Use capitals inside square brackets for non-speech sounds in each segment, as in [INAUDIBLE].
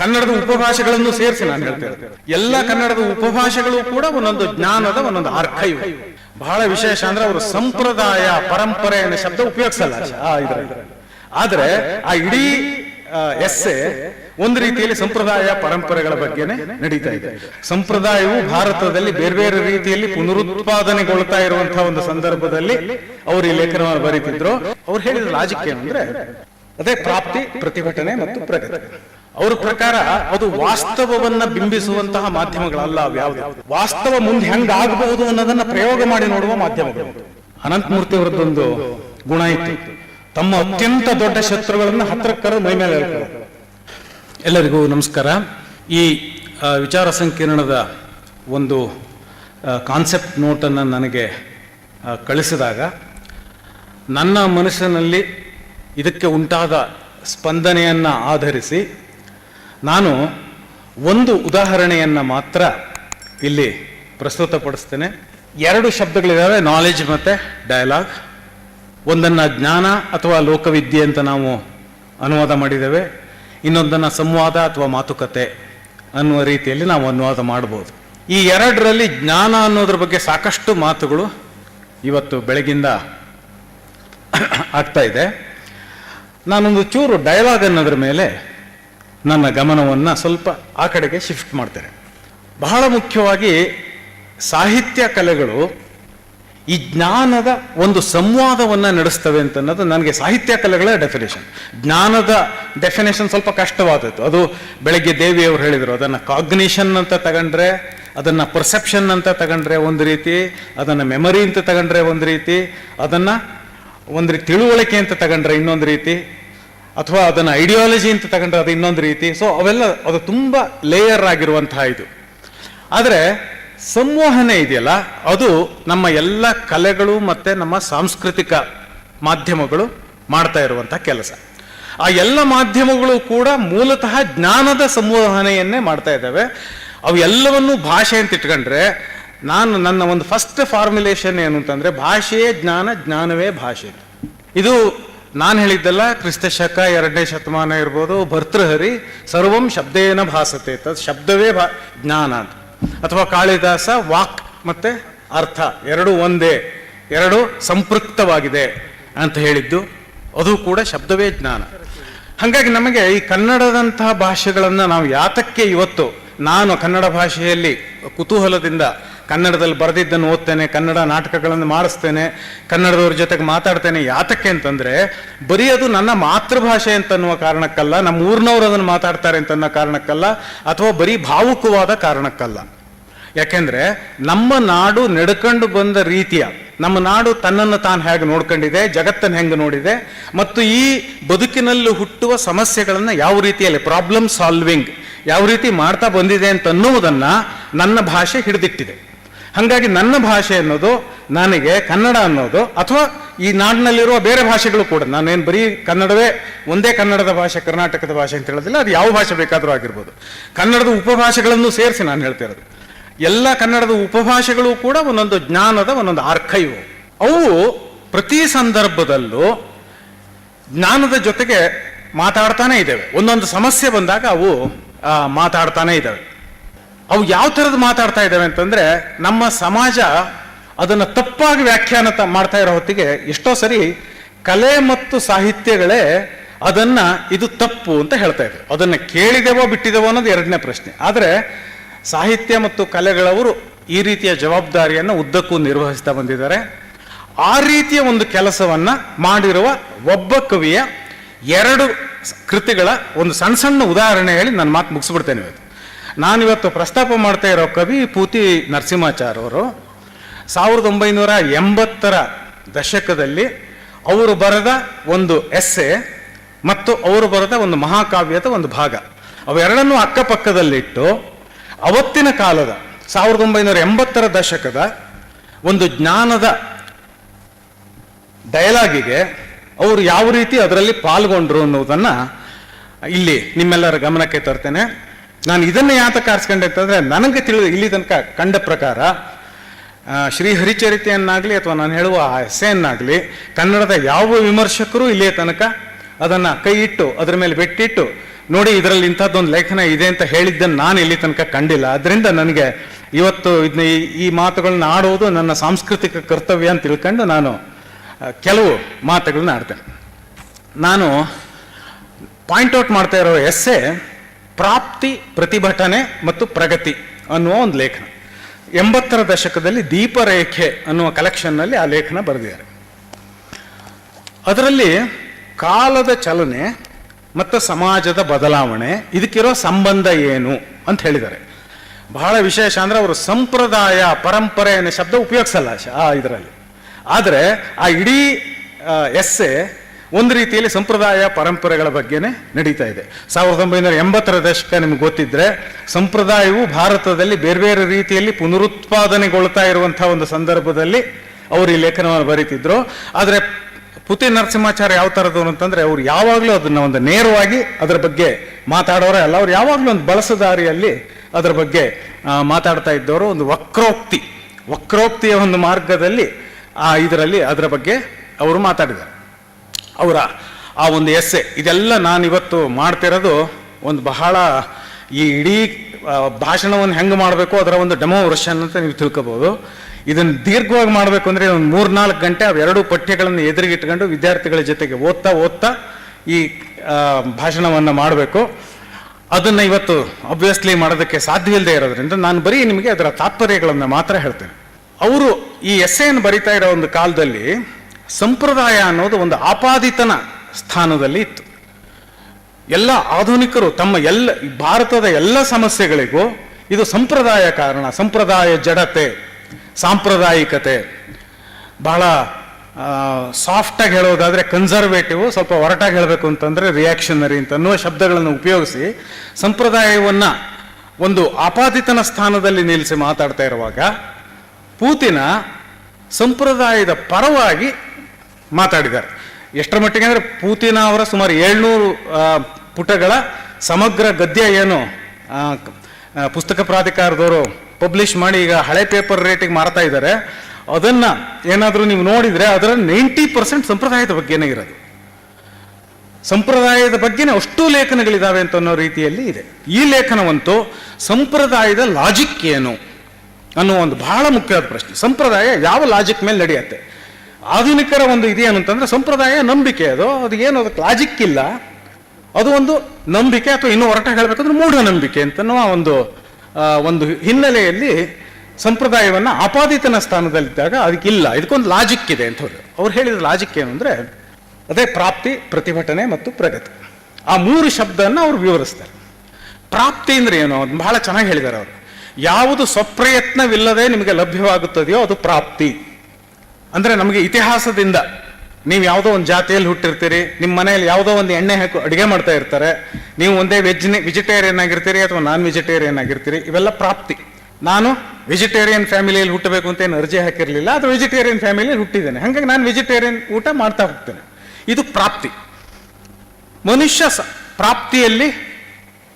ಕನ್ನಡದ ಉಪಭಾಷೆಗಳನ್ನು ಸೇರಿಸಿ ನಾನು ಹೇಳ್ತೇನೆ ಎಲ್ಲ ಕನ್ನಡದ ಉಪಭಾಷೆಗಳು ಕೂಡ ಒಂದೊಂದು ಜ್ಞಾನದ ಒಂದೊಂದು ಅರ್ಕೈವ್ ಬಹಳ ವಿಶೇಷ ಅಂದ್ರೆ ಅವರು ಸಂಪ್ರದಾಯ, ಪರಂಪರೆ ಅನ್ನೋ ಶಬ್ದ ಉಪಯೋಗಿಸಲ್ಲ ಆದ್ರೆ ಆ ಇಡೀ ಎಸ್ಸೆ ಒಂದು ರೀತಿಯಲ್ಲಿ ಸಂಪ್ರದಾಯ, ಪರಂಪರೆಗಳ ಬಗ್ಗೆನೆ ನಡೀತಾ ಇದೆ. ಸಂಪ್ರದಾಯವು ಭಾರತದಲ್ಲಿ ಬೇರೆ ಬೇರೆ ರೀತಿಯಲ್ಲಿ ಪುನರುತ್ಪಾದನೆಗೊಳ್ತಾ ಇರುವಂತಹ ಒಂದು ಸಂದರ್ಭದಲ್ಲಿ ಅವರು ಈ ಲೇಖನವನ್ನು ಬರೀತಿದ್ರು. ಅವ್ರು ಹೇಳಿದ ಲಾಜಿಕ್ ಅಂದ್ರೆ ಅದೇ ಪ್ರಾಪ್ತಿ, ಪ್ರತಿಭಟನೆ ಮತ್ತು ಪ್ರಗತಿ. ಅವ್ರ ಪ್ರಕಾರ ಅದು ವಾಸ್ತವವನ್ನ ಬಿಂಬಿಸುವಂತಹ ಮಾಧ್ಯಮಗಳಲ್ಲ ಅವ್ಯಾವುದು ವಾಸ್ತವ ಮುಂದೆ ಹೆಂಗ್ ಆಗಬಹುದು ಅನ್ನೋದನ್ನ ಪ್ರಯೋಗ ಮಾಡಿ ನೋಡುವ ಮಾಧ್ಯಮಗಳು. ಅನಂತಮೂರ್ತಿ ಅವರದ್ದೊಂದು ಗುಣ ಇತ್ತು. ತಮ್ಮ ಅತ್ಯಂತ ದೊಡ್ಡ ಶತ್ರುಗಳನ್ನ ಹತ್ರಕ್ಕರ ಮೈ ಮೇಲೆ. ಎಲ್ಲರಿಗೂ ನಮಸ್ಕಾರ. ಈ ವಿಚಾರ ಸಂಕಿರಣದ ಒಂದು ಕಾನ್ಸೆಪ್ಟ್ ನೋಟನ್ನು ನನಗೆ ಕಳಿಸಿದಾಗ, ನನ್ನ ಮನಸ್ಸಿನಲ್ಲಿ ಇದಕ್ಕೆ ಉಂಟಾದ ಸ್ಪಂದನೆಯನ್ನು ಆಧರಿಸಿ ನಾನು ಒಂದು ಉದಾಹರಣೆಯನ್ನು ಮಾತ್ರ ಇಲ್ಲಿ ಪ್ರಸ್ತುತಪಡಿಸ್ತೇನೆ. ಎರಡು ಶಬ್ದಗಳಿದ್ದಾವೆ ನಾಲೆಜ್ ಮತ್ತು ಡಯಲಾಗ್ ಒಂದನ್ನು ಜ್ಞಾನ ಅಥವಾ ಲೋಕವಿದ್ಯೆ ಅಂತ ನಾವು ಅನುವಾದ ಮಾಡಿದ್ದೇವೆ. ಇನ್ನೊಂದನ್ನು ಸಂವಾದ ಅಥವಾ ಮಾತುಕತೆ ಅನ್ನುವ ರೀತಿಯಲ್ಲಿ ನಾವು ಅನುವಾದ ಮಾಡ್ಬೋದು ಈ ಎರಡರಲ್ಲಿ ಜ್ಞಾನ ಅನ್ನೋದ್ರ ಬಗ್ಗೆ ಸಾಕಷ್ಟು ಮಾತುಗಳು ಇವತ್ತು ಬೆಳಗಿಂದ ಆಗ್ತಾ ಇದೆ. ನಾನೊಂದು ಚೂರು ಡಯಲಾಗ್ ಅನ್ನೋದ್ರ ಮೇಲೆ ನನ್ನ ಗಮನವನ್ನು ಸ್ವಲ್ಪ ಆ ಕಡೆಗೆ ಶಿಫ್ಟ್ ಮಾಡ್ತಾರೆ ಬಹಳ ಮುಖ್ಯವಾಗಿ ಸಾಹಿತ್ಯ ಕಲೆಗಳು ಈ ಜ್ಞಾನದ ಒಂದು ಸಂವಾದವನ್ನು ನಡೆಸ್ತವೆ ಅಂತ ಅನ್ನೋದು ನನಗೆ ಸಾಹಿತ್ಯ ಕಲೆಗಳ ಡೆಫಿನೇಷನ್ ಜ್ಞಾನದ ಡೆಫಿನೇಷನ್ ಸ್ವಲ್ಪ ಕಷ್ಟವಾದದ್ದು. ಅದು ಬೆಳಗ್ಗೆ ದೇವಿಯವರು ಹೇಳಿದರು, ಅದನ್ನು ಕಾಗ್ನಿಷನ್ ಅಂತ ತಗೊಂಡ್ರೆ, ಅದನ್ನು ಪರ್ಸೆಪ್ಷನ್ ಅಂತ ತಗೊಂಡ್ರೆ ಒಂದು ರೀತಿ, ಅದನ್ನು ಮೆಮರಿ ಅಂತ ತಗೊಂಡ್ರೆ ಒಂದು ರೀತಿ, ಅದನ್ನು ಒಂದು ರೀತಿ ತಿಳುವಳಿಕೆ ಅಂತ ತಗೊಂಡ್ರೆ ಇನ್ನೊಂದು ರೀತಿ ಅಥವಾ ಅದನ್ನು ಐಡಿಯಾಲಜಿ ಅಂತ ತಗೊಂಡ್ರೆ ಅದು ಇನ್ನೊಂದು ರೀತಿ. ಸೊ ಅವೆಲ್ಲ ಅದು ತುಂಬ ಲೇಯರ್ ಆಗಿರುವಂತಹ ಇದು. ಆದರೆ, ಸಂವಹನೆ ಇದೆಯಲ್ಲ, ಅದು ನಮ್ಮ ಎಲ್ಲ ಕಲೆಗಳು ಮತ್ತು ನಮ್ಮ ಸಾಂಸ್ಕೃತಿಕ ಮಾಧ್ಯಮಗಳು ಮಾಡ್ತಾ ಇರುವಂತಹ ಕೆಲಸ. ಆ ಎಲ್ಲ ಮಾಧ್ಯಮಗಳು ಕೂಡ ಮೂಲತಃ ಜ್ಞಾನದ ಸಂವಹನೆಯನ್ನೇ ಮಾಡ್ತಾ ಇದ್ದಾವೆ. ಅವು ಭಾಷೆ ಅಂತ ಇಟ್ಕೊಂಡ್ರೆ, ನಾನು ನನ್ನ ಒಂದು ಫಸ್ಟ್ ಫಾರ್ಮುಲೇಷನ್ ಏನು ಅಂತಂದ್ರೆ ಭಾಷೆಯೇ ಜ್ಞಾನ, ಜ್ಞಾನವೇ ಭಾಷೆ ಇದು ನಾನು ಹೇಳಿದ್ದೆಲ್ಲ ಕ್ರಿಸ್ತ ಶಕ ಎರಡನೇ ಶತಮಾನ ಇರ್ಬೋದು ಭರ್ತೃಹರಿ ಸರ್ವಂ ಶಬ್ದೇನ ಭಾಸತೆ. ತದ್ ಶಬ್ದವೇ ಭಾ, ಜ್ಞಾನ ಅಂತ. ಅಥವಾ ಕಾಳಿದಾಸ ವಾಕ್ ಮತ್ತು ಅರ್ಥ, ಎರಡು ಒಂದೇ, ಎರಡು ಸಂಪೃಕ್ತವಾಗಿದೆ ಅಂತ ಹೇಳಿದ್ದು, ಅದು ಕೂಡ ಶಬ್ದವೇ ಜ್ಞಾನ. ಹಾಗಾಗಿ ನಮಗೆ ಈ ಕನ್ನಡದಂತಹ ಭಾಷೆಗಳನ್ನು ನಾವು ಯಾತಕ್ಕೆ ಇವತ್ತು, ನಾನು ಕನ್ನಡ ಭಾಷೆಯಲ್ಲಿ ಕುತೂಹಲದಿಂದ ಕನ್ನಡದಲ್ಲಿ ಬರೆದಿದ್ದನ್ನು ಓದ್ತೇನೆ, ಕನ್ನಡ ನಾಟಕಗಳನ್ನು ಮಾಡಿಸ್ತೇನೆ, ಕನ್ನಡದವ್ರ ಜೊತೆಗೆ ಮಾತಾಡ್ತೇನೆ. ಯಾತಕ್ಕೆ ಅಂತಂದರೆ, ಬರೀ ಅದು ನನ್ನ ಮಾತೃಭಾಷೆ ಅಂತನ್ನುವ ಕಾರಣಕ್ಕಲ್ಲ, ನಮ್ಮ ಊರಿನವ್ರು ಅದನ್ನು ಮಾತಾಡ್ತಾರೆ ಅಂತನ್ನೋ ಕಾರಣಕ್ಕಲ್ಲ, ಅಥವಾ ಬರೀ ಭಾವುಕವಾದ ಕಾರಣಕ್ಕಲ್ಲ. ಯಾಕೆಂದರೆ, ನಮ್ಮ ನಾಡು ನಡ್ಕೊಂಡು ಬಂದ ರೀತಿಯ, ನಮ್ಮ ನಾಡು ತನ್ನನ್ನು ತಾನು ಹೇಗೆ ನೋಡ್ಕೊಂಡಿದೆ, ಜಗತ್ತನ್ನು ಹೆಂಗೆ ನೋಡಿದೆ, ಮತ್ತು ಈ ಬದುಕಿನಲ್ಲಿ ಹುಟ್ಟುವ ಸಮಸ್ಯೆಗಳನ್ನು ಯಾವ ರೀತಿಯಲ್ಲಿ ಪ್ರಾಬ್ಲಮ್ ಸಾಲ್ವಿಂಗ್ ಯಾವ ರೀತಿ ಮಾಡ್ತಾ ಬಂದಿದೆ ಅಂತ ಅನ್ನುವುದನ್ನ ನನ್ನ ಭಾಷೆ ಹಿಡಿದಿಟ್ಟಿದೆ. ಹಾಗಾಗಿ ನನ್ನ ಭಾಷೆ ಅನ್ನೋದು, ನನಗೆ ಕನ್ನಡ ಅನ್ನೋದು, ಅಥವಾ ಈ ನಾಡಿನಲ್ಲಿರುವ ಬೇರೆ ಭಾಷೆಗಳು ಕೂಡ, ನಾನೇನು ಬರೀ ಕನ್ನಡವೇ, ಒಂದೇ ಕನ್ನಡದ ಭಾಷೆ, ಕರ್ನಾಟಕದ ಭಾಷೆ ಅಂತ ಹೇಳೋದಿಲ್ಲ, ಅದು ಯಾವ ಭಾಷೆ ಬೇಕಾದರೂ ಆಗಿರ್ಬೋದು. ಕನ್ನಡದ ಉಪಭಾಷೆಗಳನ್ನು ಸೇರಿಸಿ ನಾನು ಹೇಳ್ತಿರೋದು ಎಲ್ಲ ಕನ್ನಡದ ಉಪಭಾಷೆಗಳು ಕೂಡ ಒಂದೊಂದು ಜ್ಞಾನದ ಒಂದೊಂದು ಆರ್ಕೈವ್ ಅವು ಪ್ರತಿ ಸಂದರ್ಭದಲ್ಲೂ ಜ್ಞಾನದ ಜೊತೆಗೆ ಮಾತಾಡ್ತಾನೆ ಇದ್ದಾವೆ. ಒಂದೊಂದು ಸಮಸ್ಯೆ ಬಂದಾಗ ಅವು ಮಾತಾಡ್ತಾನೆ ಇದ್ದಾವೆ. ಅವು ಯಾವ ಥರದ್ದು ಮಾತಾಡ್ತಾ ಇದ್ದಾವೆ ಅಂತಂದರೆ ನಮ್ಮ ಸಮಾಜ ಅದನ್ನು ತಪ್ಪಾಗಿ ವ್ಯಾಖ್ಯಾನ ಮಾಡ್ತಾ ಇರೋ ಹೊತ್ತಿಗೆ ಎಷ್ಟೋ ಸರಿ ಕಲೆ ಮತ್ತು ಸಾಹಿತ್ಯಗಳೇ ಅದನ್ನು ಇದು ತಪ್ಪು ಅಂತ ಹೇಳ್ತಾ ಇದ್ರು. ಅದನ್ನು ಕೇಳಿದೆವೋ ಬಿಟ್ಟಿದೆವೋ ಅನ್ನೋದು ಎರಡನೇ ಪ್ರಶ್ನೆ. ಆದರೆ ಸಾಹಿತ್ಯ ಮತ್ತು ಕಲೆಗಳವರು ಈ ರೀತಿಯ ಜವಾಬ್ದಾರಿಯನ್ನು ಉದ್ದಕ್ಕೂ ನಿರ್ವಹಿಸ್ತಾ ಬಂದಿದ್ದಾರೆ. ಆ ರೀತಿಯ ಒಂದು ಕೆಲಸವನ್ನು ಮಾಡಿರುವ ಒಬ್ಬ ಕವಿಯ ಎರಡು ಕೃತಿಗಳ ಒಂದು ಸಣ್ಣ ಸಣ್ಣ ಉದಾಹರಣೆ ಹೇಳಿ ನನ್ನ ಮಾತು ಮುಗಿಸ್ಬಿಡ್ತೇನೆ ಇವತ್ತು. ನಾನಿವತ್ತು ಪ್ರಸ್ತಾಪ ಮಾಡ್ತಾ ಇರೋ ಕವಿ ಪೂತಿ ನರಸಿಂಹಾಚಾರ್ ಅವರು ಸಾವಿರದ ಒಂಬೈನೂರ ಎಂಬತ್ತರ ದಶಕದಲ್ಲಿ ಅವರು ಬರೆದ ಒಂದು ಎಸ್ಸೆ ಮತ್ತು ಅವರು ಬರೆದ ಒಂದು ಮಹಾಕಾವ್ಯದ ಒಂದು ಭಾಗ. ಅವೆರಡನ್ನೂ ಅಕ್ಕಪಕ್ಕದಲ್ಲಿಟ್ಟು ಅವತ್ತಿನ ಕಾಲದ ಸಾವಿರದ ಒಂಬೈನೂರ ಎಂಬತ್ತರ ದಶಕದ ಒಂದು ಜ್ಞಾನದ ಡಯಲಾಗಿಗೆ ಅವರು ಯಾವ ರೀತಿ ಅದರಲ್ಲಿ ಪಾಲ್ಗೊಂಡ್ರು ಅನ್ನೋದನ್ನು ಇಲ್ಲಿ ನಿಮ್ಮೆಲ್ಲರ ಗಮನಕ್ಕೆ ತರ್ತೇನೆ. ನಾನು ಇದನ್ನು ಯಾತಕ್ಕೆ ಆರಿಸ್ಕೊಂಡೆ ಅಂತಂದರೆ ನನಗೆ ತಿಳಿದು ಇಲ್ಲಿ ತನಕ ಕಂಡ ಪ್ರಕಾರ ಶ್ರೀ ಹರಿಚರಿತೆಯನ್ನಾಗಲಿ ಅಥವಾ ನಾನು ಹೇಳುವ ಆ ಎಸ್ಸೆಯನ್ನಾಗಲಿ ಕನ್ನಡದ ಯಾವ ವಿಮರ್ಶಕರು ಇಲ್ಲಿಯ ತನಕ ಅದನ್ನು ಕೈ ಇಟ್ಟು, ಅದರ ಮೇಲೆ ಬೆಟ್ಟಿಟ್ಟು, ನೋಡಿ ಇದರಲ್ಲಿ ಇಂಥದ್ದೊಂದು ಲೇಖನ ಇದೆ ಅಂತ ಹೇಳಿದ್ದನ್ನು ನಾನು ಇಲ್ಲಿ ತನಕ ಕಂಡಿಲ್ಲ. ಅದರಿಂದ ನನಗೆ ಇವತ್ತು ಇದನ್ನ ಈ- ಈ ಮಾತುಗಳನ್ನ ಆಡುವುದು ನನ್ನ ಸಾಂಸ್ಕೃತಿಕ ಕರ್ತವ್ಯ ಅಂತ ತಿಳ್ಕೊಂಡು ನಾನು ಕೆಲವು ಮಾತುಗಳನ್ನ ಆಡ್ತೇನೆ. ನಾನು ಪಾಯಿಂಟ್ ಔಟ್ ಮಾಡ್ತಾ ಇರೋ ಎಸ್ಸೆ ಪ್ರಾಪ್ತಿ, ಪ್ರತಿಭಟನೆ ಮತ್ತು ಪ್ರಗತಿ ಅನ್ನುವ ಒಂದು ಲೇಖನ. ಎಂಬತ್ತರ ದಶಕದಲ್ಲಿ ದೀಪರೇಖೆ ಅನ್ನುವ ಕಲೆಕ್ಷನ್ನಲ್ಲಿ ಆ ಲೇಖನ ಬರೆದಿದ್ದಾರೆ. ಅದರಲ್ಲಿ ಕಾಲದ ಚಲನೆ ಮತ್ತು ಸಮಾಜದ ಬದಲಾವಣೆ, ಇದಕ್ಕಿರೋ ಸಂಬಂಧ ಏನು ಅಂತ ಹೇಳಿದ್ದಾರೆ. ಬಹಳ ವಿಶೇಷ ಅಂದರೆ ಅವರು ಸಂಪ್ರದಾಯ, ಪರಂಪರೆ ಅನ್ನೋ ಶಬ್ದ ಉಪಯೋಗಿಸಲ್ಲ ಆ ಇದರಲ್ಲಿ. ಆದರೆ ಆ ಇಡೀ ಎಸ್ಸೆ ಒಂದು ರೀತಿಯಲ್ಲಿ ಸಂಪ್ರದಾಯ ಪರಂಪರೆಗಳ ಬಗ್ಗೆನೇ ನಡೀತಾ ಇದೆ. ಸಾವಿರದ ಒಂಬೈನೂರ ಎಂಬತ್ತರ ದಶಕ ನಿಮ್ಗೆ ಗೊತ್ತಿದ್ರೆ ಸಂಪ್ರದಾಯವು ಭಾರತದಲ್ಲಿ ಬೇರೆ ಬೇರೆ ರೀತಿಯಲ್ಲಿ ಪುನರುತ್ಪಾದನೆಗೊಳ್ತಾ ಇರುವಂತಹ ಒಂದು ಸಂದರ್ಭದಲ್ಲಿ ಅವರು ಈ ಲೇಖನವನ್ನು ಬರೀತಿದ್ರು. ಆದರೆ ಪುತಿ ನರಸಿಂಹಾಚಾರ್ಯ ಯಾವ ಥರದ್ದು ಅಂತಂದ್ರೆ ಅವ್ರು ಯಾವಾಗಲೂ ಅದನ್ನ ಒಂದು ನೇರವಾಗಿ ಅದರ ಬಗ್ಗೆ ಮಾತಾಡೋರೇ ಅಲ್ಲ. ಅವ್ರು ಯಾವಾಗಲೂ ಒಂದು ಬಳಸದಾರಿಯಲ್ಲಿ ಅದರ ಬಗ್ಗೆ ಮಾತಾಡ್ತಾ ಇದ್ದವರು ಒಂದು ವಕ್ರೋಕ್ತಿ. ವಕ್ರೋಕ್ತಿಯ ಒಂದು ಮಾರ್ಗದಲ್ಲಿ, ಆ, ಇದರಲ್ಲಿ ಅದರ ಬಗ್ಗೆ ಅವರು ಮಾತಾಡಿದ್ದಾರೆ. ಅವರ ಆ ಒಂದು ಎಸ್ಸೆ ಇದೆಲ್ಲ ನಾನು ಇವತ್ತು ಮಾಡ್ತಿರೋದು ಒಂದು ಬಹಳ ಈ ಇಡೀ ಭಾಷಣವನ್ನು ಹೆಂಗೆ ಮಾಡಬೇಕು, ಅದರ ಒಂದು ಡೆಮೋ ವರ್ಷನ್ ಅಂತ ನೀವು ತಿಳ್ಕೊಬೋದು. ಇದನ್ನು ದೀರ್ಘವಾಗಿ ಮಾಡಬೇಕು ಅಂದರೆ ಒಂದು ಮೂರ್ನಾಲ್ಕು ಗಂಟೆ ಅವೆರಡು ಪಠ್ಯಗಳನ್ನು ಎದುರಿಗಿಟ್ಕೊಂಡು ವಿದ್ಯಾರ್ಥಿಗಳ ಜೊತೆಗೆ ಓದ್ತಾ ಓದ್ತಾ ಈ ಭಾಷಣವನ್ನು ಮಾಡಬೇಕು. ಅದನ್ನು ಇವತ್ತು ಅಬ್ವಿಯಸ್ಲಿ ಮಾಡೋದಕ್ಕೆ ಸಾಧ್ಯವಿಲ್ಲದೆ ಇರೋದ್ರಿಂದ ನಾನು ಬರೀ ನಿಮಗೆ ಅದರ ತಾತ್ಪರ್ಯಗಳನ್ನು ಮಾತ್ರ ಹೇಳ್ತೇನೆ. ಅವರು ಈ ಎಸ್ಸೆಯನ್ನು ಬರಿತಾ ಇರೋ ಒಂದು ಕಾಲದಲ್ಲಿ ಸಂಪ್ರದಾಯ ಅನ್ನೋದು ಒಂದು ಆಪಾದಿತನ ಸ್ಥಾನದಲ್ಲಿ ಇತ್ತು. ಎಲ್ಲ ಆಧುನಿಕರು ತಮ್ಮ ಎಲ್ಲ, ಭಾರತದ ಎಲ್ಲ ಸಮಸ್ಯೆಗಳಿಗೂ ಇದು ಸಂಪ್ರದಾಯ ಕಾರಣ. ಸಂಪ್ರದಾಯ ಜಡತೆ, ಸಾಂಪ್ರದಾಯಿಕತೆ. ಬಹಳ ಸಾಫ್ಟಾಗಿ ಹೇಳೋದಾದರೆ ಕನ್ಸರ್ವೇಟಿವ್ ಸ್ವಲ್ಪ ಹೊರಟಾಗಿ ಹೇಳಬೇಕು ಅಂತಂದ್ರೆ ರಿಯಾಕ್ಷನರಿ ಅಂತ ಅನ್ನುವ ಶಬ್ದಗಳನ್ನು ಉಪಯೋಗಿಸಿ ಸಂಪ್ರದಾಯವನ್ನ ಒಂದು ಆಪಾದಿತನ ಸ್ಥಾನದಲ್ಲಿ ನಿಲ್ಲಿಸಿ ಮಾತಾಡ್ತಾ ಇರುವಾಗ ಪೂತಿನ ಸಂಪ್ರದಾಯದ ಪರವಾಗಿ ಮಾತಾಡಿದ್ದಾರೆ. ಎಷ್ಟರ ಮಟ್ಟಿಗೆ ಅಂದರೆ ಪೂತಿನ ಅವರ ಸುಮಾರು ಏಳ್ನೂರು ಪುಟಗಳ ಸಮಗ್ರ ಗದ್ಯ ಏನು ಪುಸ್ತಕ ಪ್ರಾಧಿಕಾರದವರು ಪಬ್ಲಿಷ್ ಮಾಡಿ ಈಗ ಹಳೆ ಪೇಪರ್ ರೇಟಿಗೆ ಮಾರ್ತಾ ಇದ್ದಾರೆ. ಅದನ್ನು ಏನಾದರೂ ನೀವು ನೋಡಿದರೆ ಅದರ ನೈಂಟಿ ಪರ್ಸೆಂಟ್ ಸಂಪ್ರದಾಯದ ಬಗ್ಗೆನೇ ಇರೋದು ಸಂಪ್ರದಾಯದ ಬಗ್ಗೆನೇ ಅಷ್ಟು ಲೇಖನಗಳಿದ್ದಾವೆ ಅಂತ ಅನ್ನೋ ರೀತಿಯಲ್ಲಿ ಇದೆ. ಈ ಲೇಖನವಂತೂ ಸಂಪ್ರದಾಯದ ಲಾಜಿಕ್ ಏನು ಅನ್ನೋ ಒಂದು ಬಹಳ ಮುಖ್ಯವಾದ ಪ್ರಶ್ನೆ. ಸಂಪ್ರದಾಯ ಯಾವ ಲಾಜಿಕ್ ಮೇಲೆ ನಡೆಯುತ್ತೆ? ಆಧುನಿಕರ ಒಂದು ಇದೇನು ಅಂತಂದ್ರೆ ಸಂಪ್ರದಾಯ, ನಂಬಿಕೆ ಅದು. ಅದು ಏನು, ಅದಕ್ಕೆ ಲಾಜಿಕ್ ಇಲ್ಲ. ಅದು ಒಂದು ನಂಬಿಕೆ ಅಥವಾ ಇನ್ನೂ ಹೊರಟಾಗಿ ಹೇಳಬೇಕಂದ್ರೆ ಮೂಢನಂಬಿಕೆ ಅಂತ ಒಂದು ಒಂದು ಹಿನ್ನೆಲೆಯಲ್ಲಿ ಸಂಪ್ರದಾಯವನ್ನು ಆಪಾದಿತನ ಸ್ಥಾನದಲ್ಲಿದ್ದಾಗ ಅದಕ್ಕಿಲ್ಲ. ಇದಕ್ಕೊಂದು ಲಾಜಿಕ್ ಇದೆ ಅಂತ ಅವರು. ಅವ್ರು ಹೇಳಿದ ಲಾಜಿಕ್ ಏನು ಅಂದರೆ ಅದೇ ಪ್ರಾಪ್ತಿ, ಪ್ರತಿಭಟನೆ ಮತ್ತು ಪ್ರಗತಿ. ಆ ಮೂರು ಶಬ್ದವನ್ನು ಅವ್ರು ವಿವರಿಸ್ತಾರೆ. ಪ್ರಾಪ್ತಿ ಅಂದ್ರೆ ಏನು? ಅದು ಬಹಳ ಚೆನ್ನಾಗಿ ಹೇಳಿದ್ದಾರೆ ಅವರು. ಯಾವುದು ಸ್ವಪ್ರಯತ್ನವಿಲ್ಲದೆ ನಿಮಗೆ ಲಭ್ಯವಾಗುತ್ತದೆಯೋ ಅದು ಪ್ರಾಪ್ತಿ. ಅಂದ್ರೆ ನಮಗೆ ಇತಿಹಾಸದಿಂದ ನೀವು ಯಾವುದೋ ಒಂದು ಜಾತಿಯಲ್ಲಿ ಹುಟ್ಟಿರ್ತೀರಿ, ನಿಮ್ಮ ಮನೆಯಲ್ಲಿ ಯಾವುದೋ ಒಂದು ಎಣ್ಣೆ ಹಾಕಿ ಅಡುಗೆ ಮಾಡ್ತಾ ಇರ್ತಾರೆ, ನೀವು ಒಂದೇ ವೆಜ್ ವೆಜಿಟೇರಿಯನ್ ಆಗಿರ್ತೀರಿ ಅಥವಾ ನಾನ್ ವೆಜಿಟೇರಿಯನ್ ಆಗಿರ್ತೀರಿ, ಇವೆಲ್ಲ ಪ್ರಾಪ್ತಿ. ನಾನು ವೆಜಿಟೇರಿಯನ್ ಫ್ಯಾಮಿಲಿಯಲ್ಲಿ ಹುಟ್ಟಬೇಕು ಅಂತ ಏನು ಅರ್ಜಿ ಹಾಕಿರಲಿಲ್ಲ, ಅದು ವೆಜಿಟೇರಿಯನ್ ಫ್ಯಾಮಿಲಿಯಲ್ಲಿ ಹುಟ್ಟಿದ್ದೇನೆ. ಹಾಗಾಗಿ ನಾನು ವೆಜಿಟೇರಿಯನ್ ಊಟ ಮಾಡ್ತಾ ಹೋಗ್ತೇನೆ. ಇದು ಪ್ರಾಪ್ತಿ. ಮನುಷ್ಯ ಸ- ಪ್ರಾಪ್ತಿಯಲ್ಲಿ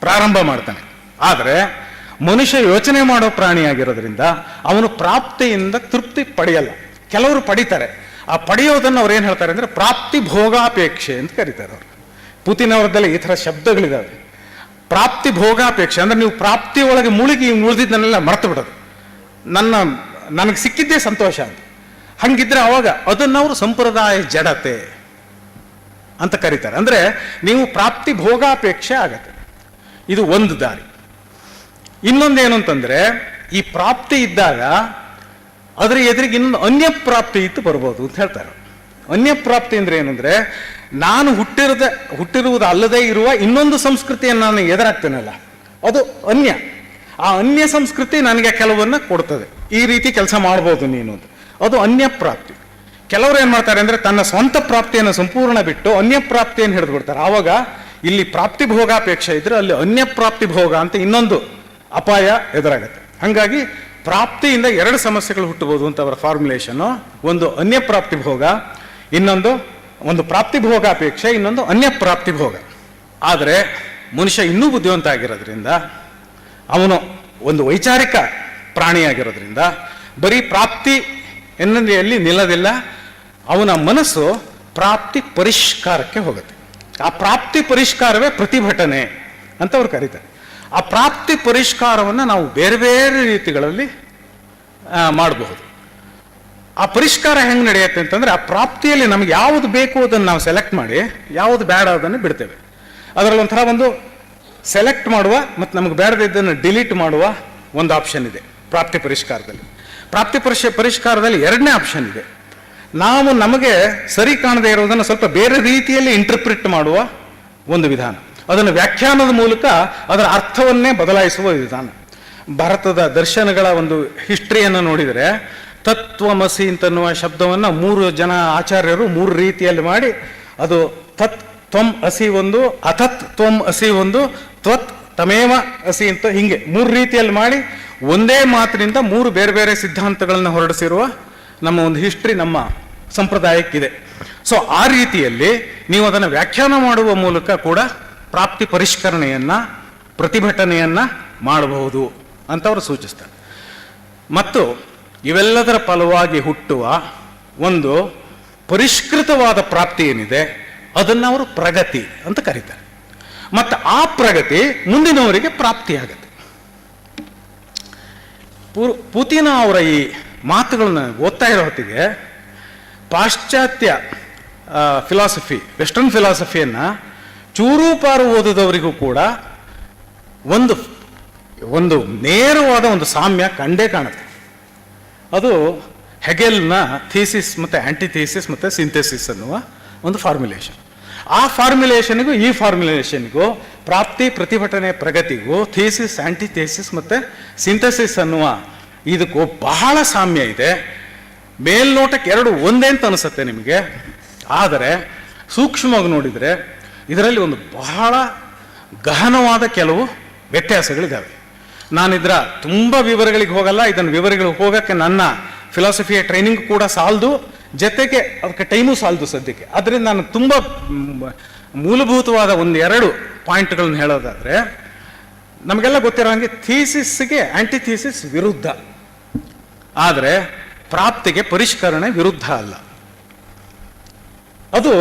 ಪ್ರಾರಂಭ ಮಾಡ್ತಾನೆ. ಆದರೆ ಮನುಷ್ಯ ಯೋಚನೆ ಮಾಡೋ ಪ್ರಾಣಿಯಾಗಿರೋದ್ರಿಂದ ಅವನು ಪ್ರಾಪ್ತಿಯಿಂದ ತೃಪ್ತಿ ಪಡೆಯಲ್ಲ. ಕೆಲವರು ಪಡಿತಾರೆ. ಆ ಪಡೆಯೋದನ್ನು ಅವ್ರು ಏನು ಹೇಳ್ತಾರೆ ಅಂದ್ರೆ ಪ್ರಾಪ್ತಿ ಭೋಗಾಪೇಕ್ಷೆ ಅಂತ ಕರೀತಾರೆ ಅವರು. ಪುತಿನ್ ಅವರದ್ದೆಲ್ಲ ಈ ಥರ ಶಬ್ದಗಳಿದ್ದಾವೆ ಪ್ರಾಪ್ತಿ ಭೋಗಾಪೇಕ್ಷೆ ಅಂದ್ರೆ ನೀವು ಪ್ರಾಪ್ತಿ ಒಳಗೆ ಮುಳುಗಿ ಉಳಿದಿದ್ದನ್ನೆಲ್ಲ ಮರೆತು ಬಿಡೋದು. ನನ್ನ, ನನಗೆ ಸಿಕ್ಕಿದ್ದೇ ಸಂತೋಷ ಅಂತ. ಹಂಗಿದ್ರೆ ಅವಾಗ ಅದನ್ನ ಅವರು ಸಂಪ್ರದಾಯ ಜಡತೆ ಅಂತ ಕರೀತಾರೆ. ಅಂದ್ರೆ ನೀವು ಪ್ರಾಪ್ತಿ ಭೋಗಾಪೇಕ್ಷೆ ಆಗತ್ತೆ. ಇದು ಒಂದು ದಾರಿ. ಇನ್ನೊಂದೇನು ಅಂತಂದ್ರೆ ಈ ಪ್ರಾಪ್ತಿ ಇದ್ದಾಗ ಅದರ ಎದುರಿಗೆ ಇನ್ನೊಂದು ಅನ್ಯ ಪ್ರಾಪ್ತಿ ಇತ್ತು ಬರ್ಬೋದು ಅಂತ ಹೇಳ್ತಾರೆ. ಅನ್ಯ ಪ್ರಾಪ್ತಿ ಅಂದ್ರೆ ಏನಂದ್ರೆ, ನಾನು ಹುಟ್ಟಿರದ ಹುಟ್ಟಿರುವುದು ಅಲ್ಲದೆ ಇರುವ ಇನ್ನೊಂದು ಸಂಸ್ಕೃತಿಯನ್ನು ನಾನು ಎದುರಾಗ್ತೇನಲ್ಲ. ಅದು ಅನ್ಯ. ಆ ಅನ್ಯ ಸಂಸ್ಕೃತಿ ನನಗೆ ಕೆಲವನ್ನ ಕೊಡ್ತದೆ. ಈ ರೀತಿ ಕೆಲಸ ಮಾಡ್ಬೋದು ನೀನು ಅಂತ. ಅದು ಅನ್ಯ ಪ್ರಾಪ್ತಿ ಕೆಲವರು ಏನ್ ಮಾಡ್ತಾರೆ ಅಂದ್ರೆ, ತನ್ನ ಸ್ವಂತ ಪ್ರಾಪ್ತಿಯನ್ನು ಸಂಪೂರ್ಣ ಬಿಟ್ಟು ಅನ್ಯ ಪ್ರಾಪ್ತಿಯನ್ನು ಹಿಡಿದು ಬಿಡ್ತಾರೆ ಆವಾಗ ಇಲ್ಲಿ ಪ್ರಾಪ್ತಿ ಭೋಗಾಪೇಕ್ಷೆ ಇದ್ರೆ ಅಲ್ಲಿ ಅನ್ಯ ಪ್ರಾಪ್ತಿ ಭೋಗ ಅಂತ ಇನ್ನೊಂದು ಅಪಾಯ ಎದುರಾಗತ್ತೆ. ಹಾಗಾಗಿ ಪ್ರಾಪ್ತಿಯಿಂದ ಎರಡು ಸಮಸ್ಯೆಗಳು ಹುಟ್ಟಬಹುದು ಅಂತ ಅವರ ಫಾರ್ಮುಲೇಷನ್ನು ಒಂದು ಅನ್ಯ ಪ್ರಾಪ್ತಿ ಭೋಗ, ಇನ್ನೊಂದು ಒಂದು ಪ್ರಾಪ್ತಿ ಭೋಗ ಅಪೇಕ್ಷೆ ಇನ್ನೊಂದು ಅನ್ಯ ಪ್ರಾಪ್ತಿ ಭೋಗ. ಆದರೆ ಮನುಷ್ಯ ಇನ್ನೂ ಬುದ್ಧಿವಂತ ಆಗಿರೋದ್ರಿಂದ, ಅವನು ಒಂದು ವೈಚಾರಿಕ ಪ್ರಾಣಿಯಾಗಿರೋದ್ರಿಂದ ಬರೀ ಪ್ರಾಪ್ತಿ ಎನ್ನಲ್ಲಿ ನಿಲ್ಲದಿಲ್ಲ, ಅವನ ಮನಸ್ಸು ಪ್ರಾಪ್ತಿ ಪರಿಷ್ಕಾರಕ್ಕೆ ಹೋಗುತ್ತೆ. ಆ ಪ್ರಾಪ್ತಿ ಪರಿಷ್ಕಾರವೇ ಪ್ರತಿಭಟನೆ ಅಂತ ಅವ್ರು ಕರೀತಾರೆ. ಆ ಪ್ರಾಪ್ತಿ ಪರಿಷ್ಕಾರವನ್ನು ನಾವು ಬೇರೆ ಬೇರೆ ರೀತಿಗಳಲ್ಲಿ ಮಾಡಬಹುದು. ಆ ಪರಿಷ್ಕಾರ ಹೆಂಗೆ ನಡೆಯುತ್ತೆ ಅಂತಂದರೆ, ಆ ಪ್ರಾಪ್ತಿಯಲ್ಲಿ ನಮ್ಗೆ ಯಾವುದು ಬೇಕು ಅದನ್ನು ನಾವು ಸೆಲೆಕ್ಟ್ ಮಾಡಿ, ಯಾವುದು ಬೇಡ ಅದನ್ನು ಬಿಡ್ತೇವೆ. ಅದರಲ್ಲಿ ಒಂಥರ ಒಂದು ಸೆಲೆಕ್ಟ್ ಮಾಡುವ ಮತ್ತು ನಮಗೆ ಬೇಡದಿದ್ದನ್ನು ಡಿಲೀಟ್ ಮಾಡುವ ಒಂದು ಆಪ್ಷನ್ ಇದೆ, ಪ್ರಾಪ್ತಿ ಪರಿಷ್ಕಾರದಲ್ಲಿ. ಪ್ರಾಪ್ತಿ ಪರಿಷ, ಪರಿಷ್ಕಾರದಲ್ಲಿ ಎರಡನೇ ಆಪ್ಷನ್ ಇದೆ. ನಾವು ನಮಗೆ ಸರಿ ಕಾಣದೇ ಇರೋದನ್ನು ಸ್ವಲ್ಪ ಬೇರೆ ರೀತಿಯಲ್ಲಿ ಇಂಟರ್ಪ್ರಿಟ್ ಮಾಡುವ ಒಂದು ವಿಧಾನ. ಅದನ್ನು ವ್ಯಾಖ್ಯಾನದ ಮೂಲಕ ಅದರ ಅರ್ಥವನ್ನೇ ಬದಲಾಯಿಸುವ ವಿಧಾನ. ಭಾರತದ ದರ್ಶನಗಳ ಒಂದು ಹಿಸ್ಟ್ರಿಯನ್ನು ನೋಡಿದರೆ, ತತ್ವಮಸಿ ಅಂತನ್ನುವ ಶಬ್ದವನ್ನು ಮೂರು ಜನ ಆಚಾರ್ಯರು ಮೂರು ರೀತಿಯಲ್ಲಿ ಮಾಡಿ, ಅದು ತತ್ ತ್ವಂ ಅಸಿ ಒಂದು, ಅಥತ್ ತ್ವಂ ಅಸಿ ಒಂದು, ತ್ವತ್ ತಮೇವ ಅಸಿ ಅಂತ ಹಿಂಗೆ ಮೂರು ರೀತಿಯಲ್ಲಿ ಮಾಡಿ, ಒಂದೇ ಮಾತಿನಿಂದ ಮೂರು ಬೇರೆ ಬೇರೆ ಸಿದ್ಧಾಂತಗಳನ್ನು ಹೊರಡಿಸಿರುವ ನಮ್ಮ ಒಂದು ಹಿಸ್ಟ್ರಿ ನಮ್ಮ ಸಂಪ್ರದಾಯಕ್ಕಿದೆ. ಸೊ ಆ ರೀತಿಯಲ್ಲಿ ನೀವು ಅದನ್ನು ವ್ಯಾಖ್ಯಾನ ಮಾಡುವ ಮೂಲಕ ಕೂಡ ಪ್ರಾಪ್ತಿ ಪರಿಷ್ಕರಣೆಯನ್ನ, ಪ್ರತಿಭಟನೆಯನ್ನ ಮಾಡಬಹುದು ಅಂತ ಅವರು ಸೂಚಿಸ್ತಾರೆ. ಮತ್ತು ಇವೆಲ್ಲದರ ಫಲವಾಗಿ ಹುಟ್ಟುವ ಒಂದು ಪರಿಷ್ಕೃತವಾದ ಪ್ರಾಪ್ತಿ ಏನಿದೆ, ಅದನ್ನು ಅವರು ಪ್ರಗತಿ ಅಂತ ಕರೀತಾರೆ. ಮತ್ತು ಆ ಪ್ರಗತಿ ಮುಂದಿನವರಿಗೆ ಪ್ರಾಪ್ತಿಯಾಗತ್ತೆ. ಪೂ- ಪುತಿನ ಅವರ ಈ ಮಾತುಗಳನ್ನು ಓದ್ತಾ ಇರೋ ಹೊತ್ತಿಗೆ ಪಾಶ್ಚಾತ್ಯ ಫಿಲಾಸಫಿ ವೆಸ್ಟರ್ನ್ ಫಿಲಾಸಫಿಯನ್ನು ಚೂರು ಪಾರು ಓದಿದವರಿಗೂ ಕೂಡ ಒಂದು ಒಂದು ನೇರವಾದ ಒಂದು ಸಾಮ್ಯ ಕಂಡೇ ಕಾಣುತ್ತೆ. ಅದು ಹೆಗೆಲ್ನ ಥೀಸಿಸ್ ಮತ್ತು ಆಂಟಿಥೀಸಿಸ್ ಮತ್ತು ಸಿಂಥೆಸಿಸ್ ಅನ್ನುವ ಒಂದು ಫಾರ್ಮುಲೇಷನ್. ಆ ಫಾರ್ಮುಲೇಷನ್ಗೂ, ಈ ಫಾರ್ಮುಲೇಷನ್ಗೂ, ಪ್ರಾಪ್ತಿ, ಪ್ರತಿಭಟನೆ, ಪ್ರಗತಿಗೂ ಥೀಸಿಸ್, ಆಂಟಿಥೇಸಿಸ್ ಮತ್ತು ಸಿಂಥೆಸಿಸ್ ಅನ್ನುವ ಇದಕ್ಕೂ ಬಹಳ ಸಾಮ್ಯ ಇದೆ. ಮೇಲ್ನೋಟಕ್ಕೆ ಎರಡು ಒಂದೇ ಅಂತ ಅನಿಸುತ್ತೆ ನಿಮಗೆ. ಆದರೆ ಸೂಕ್ಷ್ಮವಾಗಿ ನೋಡಿದರೆ ಇದರಲ್ಲಿ ಒಂದು ಬಹಳ ಗಹನವಾದ ಕೆಲವು ವ್ಯತ್ಯಾಸಗಳಿದ್ದಾವೆ. ನಾನಿದ್ರ ತುಂಬ ವಿವರಗಳಿಗೆ ಹೋಗಲ್ಲ, ಇದನ್ನು ವಿವರಗಳಿಗೆ ಹೋಗೋಕ್ಕೆ ನನ್ನ ಫಿಲಾಸಫಿಯ ಟ್ರೈನಿಂಗ್ ಕೂಡ ಸಾಲದು, ಜೊತೆಗೆ ಅದಕ್ಕೆ ಟೈಮು ಸಾಲದು ಸದ್ಯಕ್ಕೆ. ಅದರಿಂದ ನಾನು ತುಂಬ ಮೂಲಭೂತವಾದ ಒಂದು ಎರಡು ಪಾಯಿಂಟ್ಗಳನ್ನ ಹೇಳೋದಾದರೆ, ನಮಗೆಲ್ಲ ಗೊತ್ತಿರೋ ಹಾಗೆ ಥೀಸಿಸ್ಗೆ ಆ್ಯಂಟಿಥೀಸಿಸ್ ವಿರುದ್ಧ. ಆದರೆ ಪ್ರಾಪ್ತಿಗೆ ಪರಿಷ್ಕರಣೆ ವಿರುದ್ಧ ಅಲ್ಲ. ಅದು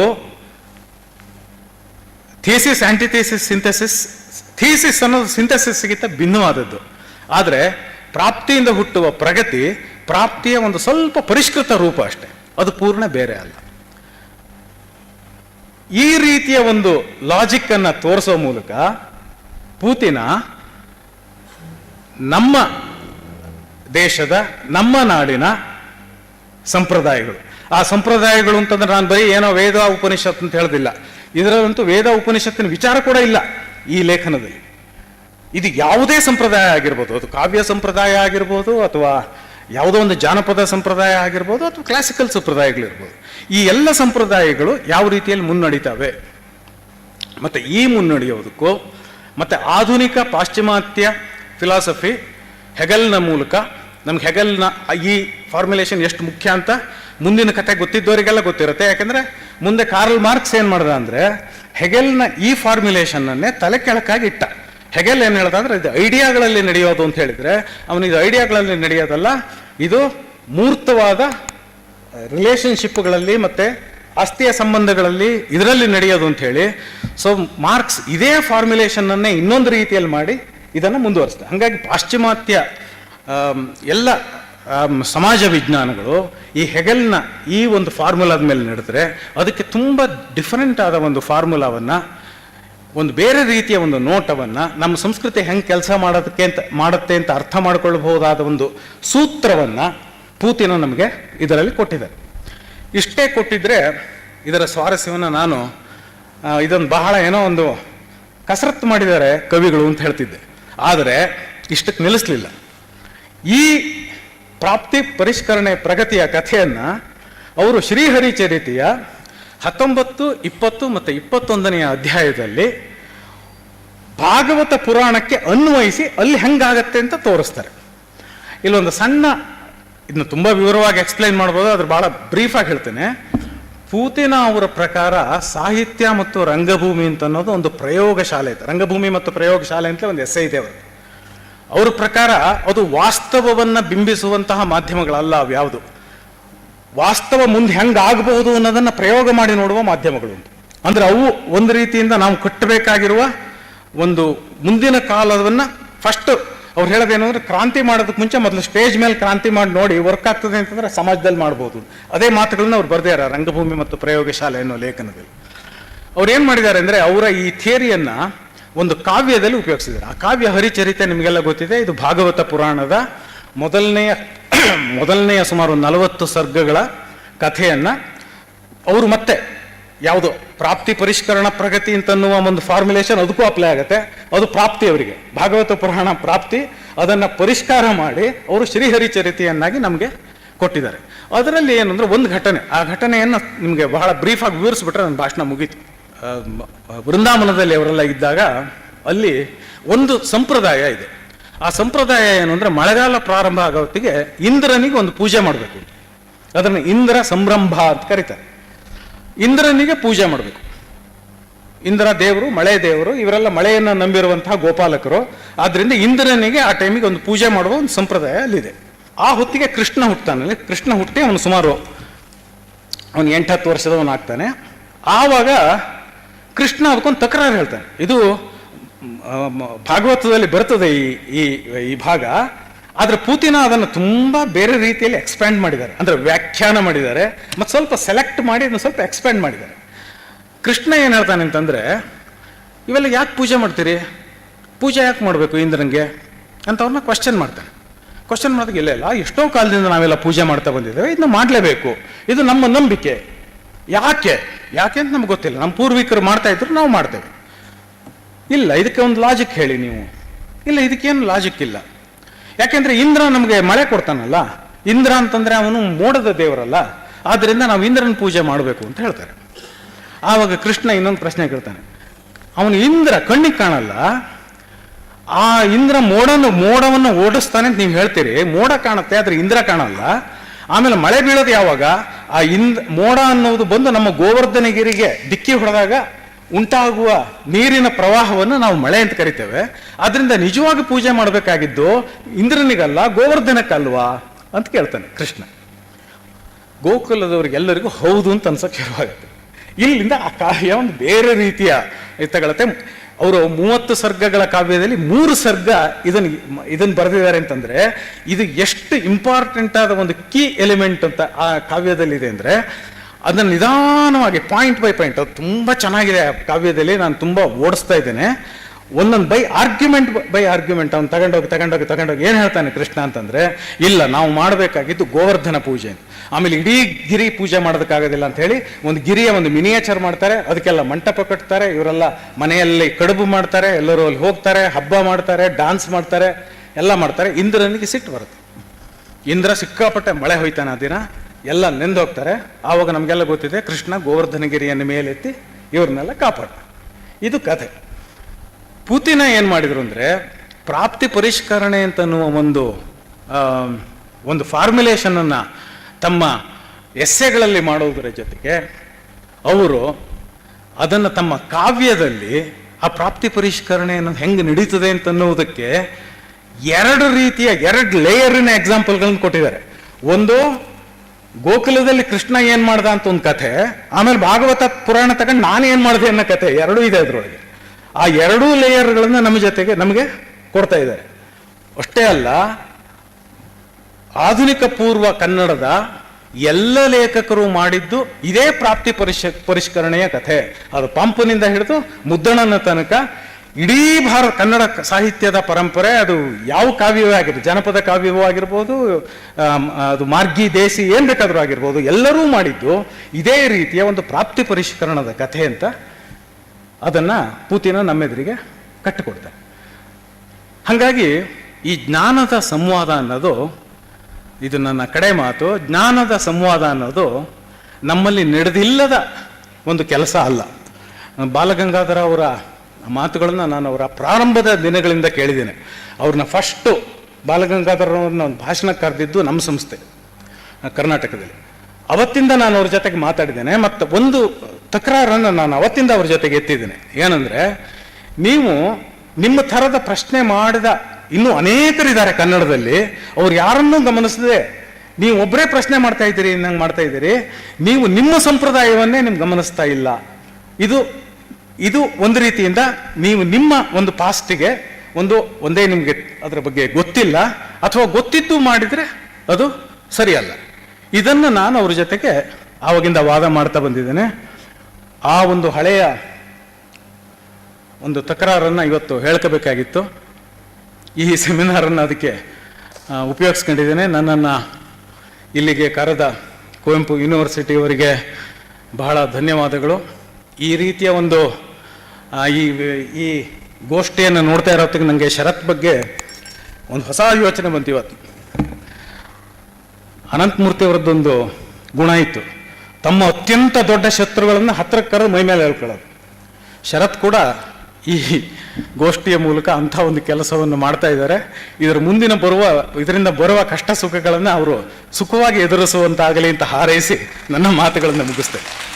ಥೀಸಿಸ್, ಆಂಟಿಥೀಸಿಸ್, ಸಿಂಥೆಸಿಸ್, ಥೀಸಿಸ್ ಅನ್ನೋದು ಸಿಂಥೆಸಿಸ್ಗಿಂತ ಭಿನ್ನವಾದದ್ದು. ಆದರೆ ಪ್ರಾಪ್ತಿಯಿಂದ ಹುಟ್ಟುವ ಪ್ರಗತಿ ಪ್ರಾಪ್ತಿಯ ಒಂದು ಸ್ವಲ್ಪ ಪರಿಷ್ಕೃತ ರೂಪ ಅಷ್ಟೇ. ಅದು ಪೂರ್ಣ ಬೇರೆ ಅಲ್ಲ. ಈ ರೀತಿಯ ಒಂದು ಲಾಜಿಕ್ ಅನ್ನ ತೋರಿಸೋ ಮೂಲಕ ಪೂತಿನ ನಮ್ಮ ದೇಶದ, ನಮ್ಮ ನಾಡಿನ ಸಂಪ್ರದಾಯಗಳು. ಆ ಸಂಪ್ರದಾಯಗಳು ಅಂತಂದ್ರೆ ನಾನು ಬರೀ ಏನೋ ವೇದ ಉಪನಿಷತ್ ಅಂತ ಹೇಳೋದಿಲ್ಲ. ಇದರಲ್ಲಂತೂ ವೇದ ಉಪನಿಷತ್ತಿನ ವಿಚಾರ ಕೂಡ ಇಲ್ಲ ಈ ಲೇಖನದಲ್ಲಿ. ಇದು ಯಾವುದೇ ಸಂಪ್ರದಾಯ ಆಗಿರ್ಬೋದು, ಅದು ಕಾವ್ಯ ಸಂಪ್ರದಾಯ ಆಗಿರ್ಬೋದು, ಅಥವಾ ಯಾವುದೋ ಒಂದು ಜಾನಪದ ಸಂಪ್ರದಾಯ ಆಗಿರ್ಬೋದು, ಅಥವಾ ಕ್ಲಾಸಿಕಲ್ ಸಂಪ್ರದಾಯಗಳಿರ್ಬೋದು. ಈ ಎಲ್ಲ ಸಂಪ್ರದಾಯಗಳು ಯಾವ ರೀತಿಯಲ್ಲಿ ಮುನ್ನಡೀತವೆ? ಮತ್ತು ಈ ಮುನ್ನಡೆಯೋದಕ್ಕೂ ಮತ್ತು ಆಧುನಿಕ ಪಾಶ್ಚಿಮಾತ್ಯ ಫಿಲಾಸಫಿ ಹೆಗಲ್ನ ಮೂಲಕ, ನಮ್ಗೆ ಹೆಗಲ್ನ ಈ ಫಾರ್ಮುಲೇಷನ್ ಎಷ್ಟು ಮುಖ್ಯ ಅಂತ ಮುಂದಿನ ಕತೆ ಗೊತ್ತಿದ್ದವರಿಗೆಲ್ಲ ಗೊತ್ತಿರುತ್ತೆ. ಯಾಕಂದ್ರೆ ಮುಂದೆ ಕಾರ್ಲ್ ಮಾರ್ಕ್ಸ್ ಏನು ಮಾಡ್ದ ಅಂದರೆ ಹೆಗೆಲ್ನ ಈ ಫಾರ್ಮ್ಯುಲೇಷನನ್ನೇ ತಲೆ ಕೆಳಕಾಗಿ ಇಟ್ಟ. ಹೆಗೆಲ್ ಏನು ಹೇಳ್ದ ಅಂದರೆ ಇದು ಐಡಿಯಾಗಳಲ್ಲಿ ನಡೆಯೋದು ಅಂತ ಹೇಳಿದರೆ, ಅವನಿಗೆ ಐಡಿಯಾಗಳಲ್ಲಿ ನಡೆಯೋದಲ್ಲ, ಇದು ಮೂರ್ತವಾದ ರಿಲೇಷನ್ಶಿಪ್ಗಳಲ್ಲಿ ಮತ್ತು ಆಸ್ತಿಯ ಸಂಬಂಧಗಳಲ್ಲಿ ಇದರಲ್ಲಿ ನಡೆಯೋದು ಅಂತ ಹೇಳಿ ಸೊ ಮಾರ್ಕ್ಸ್ ಇದೇ ಫಾರ್ಮ್ಯುಲೇಷನನ್ನೇ ಇನ್ನೊಂದು ರೀತಿಯಲ್ಲಿ ಮಾಡಿ ಇದನ್ನು ಮುಂದುವರಿಸ್ತಾರೆ ಹಾಗಾಗಿ ಪಾಶ್ಚಿಮಾತ್ಯ ಎಲ್ಲ ಸಮಾಜ ವಿಜ್ಞಾನಗಳು ಈ ಹೆಗಲ್ನ ಈ ಒಂದು ಫಾರ್ಮುಲಾದ ಮೇಲೆ ನಡೆದ್ರೆ ಅದಕ್ಕೆ ತುಂಬ ಡಿಫರೆಂಟ್ ಆದ ಒಂದು ಫಾರ್ಮುಲಾವನ್ನು, ಒಂದು ಬೇರೆ ರೀತಿಯ ಒಂದು ನೋಟವನ್ನು ನಮ್ಮ ಸಂಸ್ಕೃತಿ ಹೆಂಗೆ ಕೆಲಸ ಮಾಡೋದಕ್ಕೆ ಅಂತ, ಮಾಡುತ್ತೆ ಅಂತ ಅರ್ಥ ಮಾಡಿಕೊಳ್ಳಬಹುದಾದ ಒಂದು ಸೂತ್ರವನ್ನು ಪೂತಿನ ನಮಗೆ ಇದರಲ್ಲಿ ಕೊಟ್ಟಿದ್ದಾರೆ. ಇಷ್ಟೇ ಕೊಟ್ಟಿದ್ರೆ ಇದರ ಸ್ವಾರಸ್ಯವನ್ನು ನಾನು ಇದೊಂದು ಬಹಳ ಏನೋ ಒಂದು ಕಸರತ್ತು ಮಾಡಿದ್ದಾರೆ ಕವಿಗಳು ಅಂತ ಹೇಳ್ತಿದ್ದೆ. ಆದರೆ ಇಷ್ಟಕ್ಕೆ ನಿಲ್ಲಿಸಲಿಲ್ಲ. ಈ ಪ್ರಾಪ್ತಿ ಪರಿಷ್ಕರಣೆ ಪ್ರಗತಿಯ ಕಥೆಯನ್ನು ಅವರು ಶ್ರೀಹರಿ ಚರಿತೆಯ ಹತ್ತೊಂಬತ್ತು, ಇಪ್ಪತ್ತು ಮತ್ತು ಇಪ್ಪತ್ತೊಂದನೆಯ ಅಧ್ಯಾಯದಲ್ಲಿ ಭಾಗವತ ಪುರಾಣಕ್ಕೆ ಅನ್ವಯಿಸಿ ಅಲ್ಲಿ ಹೆಂಗಾಗತ್ತೆ ಅಂತ ತೋರಿಸ್ತಾರೆ. ಇಲ್ಲೊಂದು ಸಣ್ಣ ಇದನ್ನ ತುಂಬ ವಿವರವಾಗಿ ಎಕ್ಸ್ಪ್ಲೈನ್ ಮಾಡ್ಬೋದು ಅದ್ರ ಭಾಳ ಬ್ರೀಫಾಗಿ ಹೇಳ್ತೇನೆ. ಪೂತಿನ ಅವರ ಪ್ರಕಾರ ಸಾಹಿತ್ಯ ಮತ್ತು ರಂಗಭೂಮಿ ಅಂತ ಅನ್ನೋದು ಒಂದು ಪ್ರಯೋಗಶಾಲೆ ಇದೆ ರಂಗಭೂಮಿ ಮತ್ತು ಪ್ರಯೋಗಶಾಲೆ ಅಂತ ಒಂದು ಎಸ್ಸೆ ಇದೆ ಅವರು ಅವ್ರ ಪ್ರಕಾರ ಅದು ವಾಸ್ತವವನ್ನು ಬಿಂಬಿಸುವಂತಹ ಮಾಧ್ಯಮಗಳಲ್ಲ ಅವ್ಯಾವುದು. ವಾಸ್ತವ ಮುಂದೆ ಹೆಂಗೆ ಆಗಬಹುದು ಅನ್ನೋದನ್ನು ಪ್ರಯೋಗ ಮಾಡಿ ನೋಡುವ ಮಾಧ್ಯಮಗಳು ಅಂದರೆ ಅವು ಒಂದು ರೀತಿಯಿಂದ ನಾವು ಕಟ್ಟಬೇಕಾಗಿರುವ ಒಂದು ಮುಂದಿನ ಕಾಲವನ್ನು ಫಸ್ಟ್ ಅವ್ರು ಹೇಳೋದೇನು ಅಂದರೆ ಕ್ರಾಂತಿ ಮಾಡೋದಕ್ಕೆ ಮುಂಚೆ ಮೊದಲು ಸ್ಟೇಜ್ ಮೇಲೆ ಕ್ರಾಂತಿ ಮಾಡಿ ನೋಡಿ ವರ್ಕ್ ಆಗ್ತದೆ ಅಂತಂದ್ರೆ ಸಮಾಜದಲ್ಲಿ ಮಾಡ್ಬೋದು. ಅದೇ ಮಾತುಗಳನ್ನ ಅವ್ರು ಬರ್ದಿದ್ದಾರೆ ರಂಗಭೂಮಿ ಮತ್ತು ಪ್ರಯೋಗಶಾಲೆ ಅನ್ನೋ ಲೇಖನದಲ್ಲಿ. ಅವ್ರು ಏನು ಮಾಡಿದ್ದಾರೆ ಅಂದರೆ ಅವರ ಈ ಥಿಯರಿಯನ್ನ ಒಂದು ಕಾವ್ಯದಲ್ಲಿ ಉಪಯೋಗಿಸಿದ್ದಾರೆ. ಆ ಕಾವ್ಯ ಹರಿಚರಿತೆ ನಿಮಗೆಲ್ಲ ಗೊತ್ತಿದೆ. ಇದು ಭಾಗವತ ಪುರಾಣದ ಮೊದಲನೆಯ [CLEARS THROAT] ಮೊದಲನೆಯ ಸುಮಾರು ನಲವತ್ತು ಸರ್ಗಗಳ ಕಥೆಯನ್ನು ಅವರು ಮತ್ತೆ ಯಾವುದು ಪ್ರಾಪ್ತಿ ಪರಿಷ್ಕರಣ ಪ್ರಗತಿ ಅಂತನ್ನುವ ಒಂದು ಫಾರ್ಮುಲೇಷನ್ ಅದಕ್ಕೂ ಅಪ್ಲೈ ಆಗುತ್ತೆ. ಅದು ಪ್ರಾಪ್ತಿ ಅವರಿಗೆ. ಭಾಗವತ ಪುರಾಣ ಪ್ರಾಪ್ತಿ, ಅದನ್ನು ಪರಿಷ್ಕಾರ ಮಾಡಿ ಅವರು ಶ್ರೀಹರಿಚರಿತೆಯನ್ನಾಗಿ ನಮಗೆ ಕೊಟ್ಟಿದ್ದಾರೆ. ಅದರಲ್ಲಿ ಏನಂದ್ರೆ ಒಂದು ಘಟನೆ. ಆ ಘಟನೆಯನ್ನು ನಿಮಗೆ ಬಹಳ ಬ್ರೀಫಾಗಿ ವಿವರಿಸ್ಬಿಟ್ರೆ ನನ್ನ ಭಾಷಣ ಮುಗೀತು. ವೃಂದಾವನದಲ್ಲಿ ಅವರೆಲ್ಲ ಇದ್ದಾಗ ಅಲ್ಲಿ ಒಂದು ಸಂಪ್ರದಾಯ ಇದೆ. ಆ ಸಂಪ್ರದಾಯ ಏನು ಅಂದರೆ ಮಳೆಗಾಲ ಪ್ರಾರಂಭ ಆಗೋ ಹೊತ್ತಿಗೆ ಇಂದ್ರನಿಗೆ ಒಂದು ಪೂಜೆ ಮಾಡಬೇಕು ಅದನ್ನು ಇಂದ್ರ ಸಂಭ್ರಂಭ ಅಂತ ಕರೀತಾರೆ. ಇಂದ್ರನಿಗೆ ಪೂಜೆ ಮಾಡಬೇಕು. ಇಂದ್ರ ದೇವರು, ಮಳೆ ದೇವರು, ಇವರೆಲ್ಲ ಮಳೆಯನ್ನು ನಂಬಿರುವಂತಹ ಗೋಪಾಲಕರು. ಆದ್ದರಿಂದ ಇಂದ್ರನಿಗೆ ಆ ಟೈಮಿಗೆ ಒಂದು ಪೂಜೆ ಮಾಡುವ ಒಂದು ಸಂಪ್ರದಾಯ ಅಲ್ಲಿದೆ ಆ ಹೊತ್ತಿಗೆ ಕೃಷ್ಣ ಹುಟ್ಟತಾನಲ್ಲಿ ಕೃಷ್ಣ ಹುಟ್ಟಿ ಅವನು ಸುಮಾರು ಅವನು ಎಂಟತ್ತು ವರ್ಷದವನು ಆಗ್ತಾನೆ ಆವಾಗ ಕೃಷ್ಣ ಅದಕ್ಕೊಂದು ತಕರಾರು ಹೇಳ್ತಾನೆ. ಇದು ಭಾಗವತದಲ್ಲಿ ಬರ್ತದೆ ಈ ಈ ಈ ಭಾಗ. ಆದರೆ ಪೂತಿನ ಅದನ್ನು ತುಂಬ ಬೇರೆ ರೀತಿಯಲ್ಲಿ ಎಕ್ಸ್ಪ್ಯಾಂಡ್ ಮಾಡಿದ್ದಾರೆ. ಅಂದರೆ ವ್ಯಾಖ್ಯಾನ ಮಾಡಿದ್ದಾರೆ. ಮತ್ತು ಸ್ವಲ್ಪ ಸೆಲೆಕ್ಟ್ ಮಾಡಿ ಅದನ್ನು ಸ್ವಲ್ಪ ಎಕ್ಸ್ಪ್ಯಾಂಡ್ ಮಾಡಿದ್ದಾರೆ. ಕೃಷ್ಣ ಏನು ಹೇಳ್ತಾನೆ ಅಂತಂದರೆ, ಇವೆಲ್ಲ ಯಾಕೆ ಪೂಜೆ ಮಾಡ್ತೀರಿ? ಪೂಜೆ ಯಾಕೆ ಮಾಡಬೇಕು ಇಂದ್ರನಿಗೆ? ಅಂತ ಅವ್ರನ್ನ ಕ್ವಶನ್ ಮಾಡ್ತಾನೆ. ಕ್ವಶನ್ ಮಾಡೋದಕ್ಕೆ ಇಲ್ಲ ಇಲ್ಲ, ಎಷ್ಟೋ ಕಾಲದಿಂದ ನಾವೆಲ್ಲ ಪೂಜೆ ಮಾಡ್ತಾ ಬಂದಿದ್ದೇವೆ ಇದನ್ನ ಮಾಡಲೇಬೇಕು. ಇದು ನಮ್ಮ ನಂಬಿಕೆ. ಯಾಕೆ? ಯಾಕೆ ಅಂತ ನಮ್ಗೆ ಗೊತ್ತಿಲ್ಲ. ನಮ್ಮ ಪೂರ್ವಿಕರು ಮಾಡ್ತಾ ಇದ್ರು, ನಾವು ಮಾಡ್ತೇವೆ. ಇಲ್ಲ, ಇದಕ್ಕೆ ಒಂದು ಲಾಜಿಕ್ ಹೇಳಿ ನೀವು. ಇಲ್ಲ, ಇದಕ್ಕೇನು ಲಾಜಿಕ್ ಇಲ್ಲ. ಯಾಕೆಂದ್ರೆ ಇಂದ್ರ ನಮಗೆ ಮಳೆ ಕೊಡ್ತಾನಲ್ಲ. ಇಂದ್ರ ಅಂತಂದ್ರೆ ಅವನು ಮೋಡದ ದೇವರಲ್ಲ. ಆದ್ದರಿಂದ ನಾವು ಇಂದ್ರನ ಪೂಜೆ ಮಾಡಬೇಕು ಅಂತ ಹೇಳ್ತಾರೆ. ಆವಾಗ ಕೃಷ್ಣ ಇನ್ನೊಂದು ಪ್ರಶ್ನೆ ಕೇಳ್ತಾನೆ. ಅವನು ಇಂದ್ರ ಕಣ್ಣಿಗೆ ಕಾಣಲ್ಲ. ಆ ಇಂದ್ರ ಮೋಡನ, ಮೋಡವನ್ನು ಓಡಿಸ್ತಾನೆ ಅಂತ ನೀವು ಹೇಳ್ತೀರಿ. ಮೋಡ ಕಾಣುತ್ತೆ, ಆದ್ರೆ ಇಂದ್ರ ಕಾಣಲ್ಲ. ಆಮೇಲೆ ಮಳೆ ಬೀಳೋದು ಯಾವಾಗ? ಆ ಇಂದ್ ಮೋಡ ಅನ್ನೋದು ಬಂದು ನಮ್ಮ ಗೋವರ್ಧನಗಿರಿಗೆ ಡಿಕ್ಕಿ ಹೊಡೆದಾಗ ಉಂಟಾಗುವ ನೀರಿನ ಪ್ರವಾಹವನ್ನು ನಾವು ಮಳೆ ಅಂತ ಕರಿತೇವೆ. ಅದರಿಂದ ನಿಜವಾಗಿ ಪೂಜೆ ಮಾಡಬೇಕಾಗಿದ್ದು ಇಂದ್ರನಿಗಲ್ಲ, ಗೋವರ್ಧನಕ್ಕಲ್ವಾ ಅಂತ ಕೇಳ್ತಾನೆ ಕೃಷ್ಣ. ಗೋಕುಲದವರಿಗೆಲ್ಲರಿಗೂ ಹೌದು ಅಂತ ಅನ್ಸಕ್ಕೆ ಶುರುವಾಗುತ್ತೆ. ಇಲ್ಲಿಂದ ಆ ಕಾರ್ಯ ಒಂದು ಬೇರೆ ರೀತಿಯ ಇದು ತಗೊಳತ್ತೆ ಅವರು ಮೂವತ್ತು ಸರ್ಗಗಳ ಕಾವ್ಯದಲ್ಲಿ ಮೂರು ಸರ್ಗ ಇದನ್ನು ಇದನ್ನು ಬರೆದಿದ್ದಾರೆ ಅಂತಂದರೆ, ಇದು ಎಷ್ಟು ಇಂಪಾರ್ಟೆಂಟ್ ಆದ ಒಂದು ಕೀ ಎಲಿಮೆಂಟ್ ಅಂತ ಆ ಕಾವ್ಯದಲ್ಲಿದೆ ಅಂದರೆ, ಅದನ್ನು ನಿಧಾನವಾಗಿ ಪಾಯಿಂಟ್ ಬೈ ಪಾಯಿಂಟ್ ಅದು ತುಂಬಾ ಚೆನ್ನಾಗಿದೆ ಆ ಕಾವ್ಯದಲ್ಲಿ, ನಾನು ತುಂಬ ಓಡಿಸ್ತಾ ಇದ್ದೇನೆ. ಒಂದೊಂದು ಬೈ ಆರ್ಗ್ಯುಮೆಂಟ್ ಬೈ ಆರ್ಗ್ಯುಮೆಂಟ್ ಅವ್ನು ತಗೊಂಡೋಗಿ ತಗೊಂಡೋಗಿ ತಗೊಂಡೋಗಿ ಏನು ಹೇಳ್ತಾನೆ ಕೃಷ್ಣ ಅಂತಂದರೆ, ಇಲ್ಲ, ನಾವು ಮಾಡಬೇಕಾಗಿದ್ದು ಗೋವರ್ಧನ ಪೂಜೆ ಆಮೇಲೆ ಇಡೀ ಗಿರಿ ಪೂಜೆ ಮಾಡೋದಕ್ಕಾಗೋದಿಲ್ಲ ಅಂತ ಹೇಳಿ ಒಂದು ಗಿರಿಯ ಒಂದು ಮಿನಿಯೇಚರ್ ಮಾಡ್ತಾರೆ, ಅದಕ್ಕೆಲ್ಲ ಮಂಟಪ ಕಟ್ತಾರೆ, ಇವರೆಲ್ಲ ಮನೆಯಲ್ಲಿ ಕಡುಬು ಮಾಡ್ತಾರೆ, ಎಲ್ಲರೂ ಅಲ್ಲಿ ಹೋಗ್ತಾರೆ, ಹಬ್ಬ ಮಾಡ್ತಾರೆ ಡಾನ್ಸ್ ಮಾಡ್ತಾರೆ, ಎಲ್ಲ ಮಾಡ್ತಾರೆ. ಇಂದ್ರನಿಗೆ ಸಿಟ್ಟು ಬರುತ್ತೆ. ಇಂದ್ರ ಸಿಕ್ಕಾಪಟ್ಟೆ ಮಳೆ ಹೋಯ್ತಾನೆ ಆ ದಿನ, ಎಲ್ಲ ನೆಂದು ಹೋಗ್ತಾರೆ. ಆವಾಗ ನಮಗೆಲ್ಲ ಗೊತ್ತಿದೆ, ಕೃಷ್ಣ ಗೋವರ್ಧನಗಿರಿಯನ್ನು ಮೇಲೆತ್ತಿ ಇವ್ರನ್ನೆಲ್ಲ ಕಾಪಾಡ ಇದು ಕಥೆ. ಪುತಿನ ಏನು ಮಾಡಿದ್ರು ಅಂದರೆ ಪ್ರಾಪ್ತಿ ಪರಿಷ್ಕರಣೆ ಅಂತನ್ನುವ ಒಂದು ಒಂದು ಫಾರ್ಮುಲೇಷನನ್ನು ತಮ್ಮ ಎಸ್ಸೆಗಳಲ್ಲಿ ಮಾಡುವುದರ ಜೊತೆಗೆ ಅವರು ಅದನ್ನು ತಮ್ಮ ಕಾವ್ಯದಲ್ಲಿ ಆ ಪ್ರಾಪ್ತಿ ಪರಿಷ್ಕರಣೆ ಅನ್ನೋದು ಹೆಂಗೆ ನಡೀತದೆ ಅಂತನ್ನುವುದಕ್ಕೆ ಎರಡು ರೀತಿಯ, ಎರಡು ಲೇಯರಿನ ಎಕ್ಸಾಂಪಲ್ಗಳನ್ನು ಕೊಟ್ಟಿದ್ದಾರೆ. ಒಂದು, ಗೋಕುಲದಲ್ಲಿ ಕೃಷ್ಣ ಏನು ಮಾಡ್ದ ಅಂತ ಒಂದು ಕಥೆ, ಆಮೇಲೆ ಭಾಗವತ ಪುರಾಣ ತಗೊಂಡು ನಾನು ಏನು ಮಾಡಿದೆ ಅನ್ನೋ ಕಥೆ ಎರಡೂ ಇದೆ ಅದ್ರೊಳಗೆ. ಆ ಎರಡೂ ಲೇಯರ್ಗಳನ್ನು ನಮ್ಮ ಜೊತೆಗೆ ನಮಗೆ ಕೊಡ್ತಾ ಇದ್ದಾರೆ. ಅಷ್ಟೇ ಅಲ್ಲ, ಆಧುನಿಕ ಪೂರ್ವ ಕನ್ನಡದ ಎಲ್ಲ ಲೇಖಕರು ಮಾಡಿದ್ದು ಇದೇ ಪ್ರಾಪ್ತಿ ಪರಿಷ, ಪರಿಷ್ಕರಣೆಯ ಕಥೆ. ಅದು ಪಂಪನಿಂದ ಹಿಡಿದು ಮುದ್ದಣನ ತನಕ ಇಡೀ ಭಾರತ, ಕನ್ನಡ ಸಾಹಿತ್ಯದ ಪರಂಪರೆ ಅದು ಯಾವ ಕಾವ್ಯವೇ ಆಗಿರ್ಬೋದು, ಜನಪದ ಕಾವ್ಯವೂ ಆಗಿರ್ಬೋದು ಅದು ಮಾರ್ಗಿ ದೇಸಿ ಏನು ಬೇಕಾದರೂ ಆಗಿರ್ಬೋದು, ಎಲ್ಲರೂ ಮಾಡಿದ್ದು ಇದೇ ರೀತಿಯ ಒಂದು ಪ್ರಾಪ್ತಿ ಪರಿಷ್ಕರಣದ ಕಥೆ ಅಂತ ಅದನ್ನ ಪೂತಿನ ನಮ್ಮೆದುರಿಗೆ ಕಟ್ಟಿಕೊಡ್ತಾರೆ. ಹಾಗಾಗಿ ಈ ಜ್ಞಾನದ ಸಂವಾದ ಅನ್ನೋದು ಇದು ನನ್ನ ಕಡೆ ಮಾತು. ಜ್ಞಾನದ ಸಂವಾದ ಅನ್ನೋದು ನಮ್ಮಲ್ಲಿ ನಡೆದಿಲ್ಲದ ಒಂದು ಕೆಲಸ ಅಲ್ಲ. ಬಾಲಗಂಗಾಧರ ಅವರ ಮಾತುಗಳನ್ನು ನಾನು ಅವರ ಪ್ರಾರಂಭದ ದಿನಗಳಿಂದ ಕೇಳಿದ್ದೇನೆ. ಅವ್ರನ್ನ ಫಸ್ಟು ಬಾಲಗಂಗಾಧರವ್ರನ್ನ ಒಂದು ಭಾಷಣ ಕರೆದಿದ್ದು ನಮ್ಮ ಸಂಸ್ಥೆ, ಕರ್ನಾಟಕದಲ್ಲಿ. ಅವತ್ತಿಂದ ನಾನು ಅವ್ರ ಜೊತೆಗೆ ಮಾತಾಡಿದ್ದೇನೆ, ಮತ್ತು ಒಂದು ತಕರಾರನ್ನು ನಾನು ಅವತ್ತಿಂದ ಅವ್ರ ಜೊತೆಗೆ ಎತ್ತಿದ್ದೇನೆ. ಏನಂದರೆ, ನೀವು ನಿಮ್ಮ ಥರದ ಪ್ರಶ್ನೆ ಮಾಡಿದ ಇನ್ನೂ ಅನೇಕರಿದ್ದಾರೆ ಕನ್ನಡದಲ್ಲಿ, ಅವ್ರು ಯಾರನ್ನೂ ಗಮನಿಸದೆ. ನೀವು ಒಬ್ಬರೇ ಪ್ರಶ್ನೆ ಮಾಡ್ತಾ ಇದ್ದೀರಿ ನಂಗೆ ಮಾಡ್ತಾ ಇದ್ದೀರಿ, ನೀವು ನಿಮ್ಮ ಸಂಪ್ರದಾಯವನ್ನೇ ನಿಮ್ಗೆ ಗಮನಿಸ್ತಾ ಇಲ್ಲ. ಇದು ಇದು ಒಂದು ರೀತಿಯಿಂದ ನೀವು ನಿಮ್ಮ ಒಂದು ಪಾಸ್ಟಿಗೆ ಒಂದು, ಒಂದೇ ನಿಮಗೆ ಅದರ ಬಗ್ಗೆ ಗೊತ್ತಿಲ್ಲ, ಅಥವಾ ಗೊತ್ತಿದ್ದು ಮಾಡಿದರೆ ಅದು ಸರಿಯಲ್ಲ. ಇದನ್ನು ನಾನು ಅವ್ರ ಜೊತೆಗೆ ಆವಾಗಿಂದ ವಾದ ಮಾಡ್ತಾ ಬಂದಿದ್ದೇನೆ. ಆ ಒಂದು ಹಳೆಯ ಒಂದು ತಕರಾರನ್ನು ಇವತ್ತು ಹೇಳ್ಕೋಬೇಕಾಗಿತ್ತು. ಈ ಸೆಮಿನಾರನ್ನು ಅದಕ್ಕೆ ಉಪಯೋಗಿಸ್ಕೊಂಡಿದ್ದೇನೆ. ನನ್ನನ್ನು ಇಲ್ಲಿಗೆ ಕರೆದ ಕುವೆಂಪು ಯೂನಿವರ್ಸಿಟಿಯವರಿಗೆ ಬಹಳ ಧನ್ಯವಾದಗಳು. ಈ ರೀತಿಯ ಒಂದು ಈ ಈ ಗೋಷ್ಠಿಯನ್ನು ನೋಡ್ತಾ ಇರೋತ್ತಿಗೆ ನನಗೆ ಶರತ್ ಬಗ್ಗೆ ಒಂದು ಹೊಸ ಯೋಚನೆ ಬಂತು ಇವತ್ತು. ಅನಂತಮೂರ್ತಿಯವರದ್ದೊಂದು ಗುಣ ಇತ್ತು. ತಮ್ಮ ಅತ್ಯಂತ ದೊಡ್ಡ ಶತ್ರುಗಳನ್ನು ಹತ್ತಿರಕ್ಕೆ ಕರೆದು ಮೈ ಮೇಲೆ ಹೇಳ್ಕೊಳ್ಳೋದು. ಶರತ್ ಕೂಡ ಈ ಗೋಷ್ಠಿಯ ಮೂಲಕ ಅಂಥ ಒಂದು ಕೆಲಸವನ್ನು ಮಾಡ್ತಾ ಇದ್ದಾರೆ. ಇದರ ಮುಂದಿನ ಬರುವ, ಇದರಿಂದ ಬರುವ ಕಷ್ಟ ಸುಖಗಳನ್ನು ಅವರು ಸುಖವಾಗಿ ಎದುರಿಸುವಂತಾಗಲಿ ಅಂತ ಹಾರೈಸಿ ನನ್ನ ಮಾತುಗಳನ್ನು ಮುಗಿಸ್ತೇನೆ.